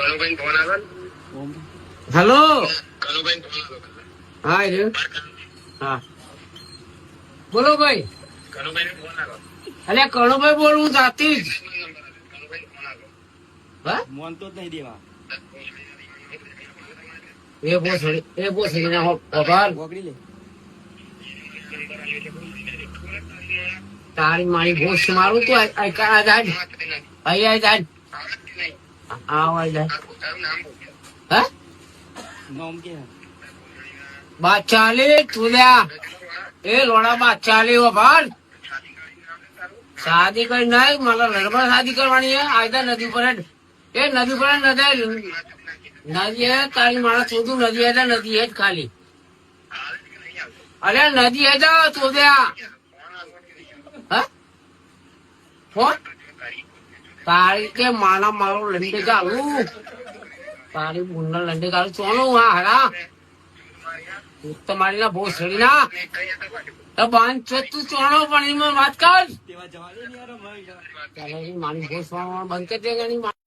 Kanubhai phone આવ્યો hello? Kanubhai phone હા એ હા. બોલો ભાઈ. કનુભાઈ ફોન આવ્યો. અલ્યા કણુભાઈ બોલું જાતી જ. હા? મોનતો જ નહીં દેવા. એ બોસડી એ બોસડી ના તારી મારી ભોસ મારું તું આ- આજ આજ જાય અહીં આય આ આય જાય હા? નોમ કે? બાચાલી તુલ્યા એ લોડા બાચાલી ભાન શાદી કરી નહીં મને લડમાં શાદી કરવાની હે. આયદા નદી પર એ નદી પર જ નદી નદી હે તારી માણસ ચોધું નદી હે નદી હે જ ખાલી. અરે નદી હે જાઓ શોધ્યા હા? ફોન? તારી કે માના મારો લંડે ચાલુ તારી બુંડા લંડે ચાલુ ચોનું હા હરા? તમારી ના ભોસડી ના. તો બાંધ છો તું ચોણો પણ એમાં વાત કર. ને મારી મારી ભોસ બંધ કરી દે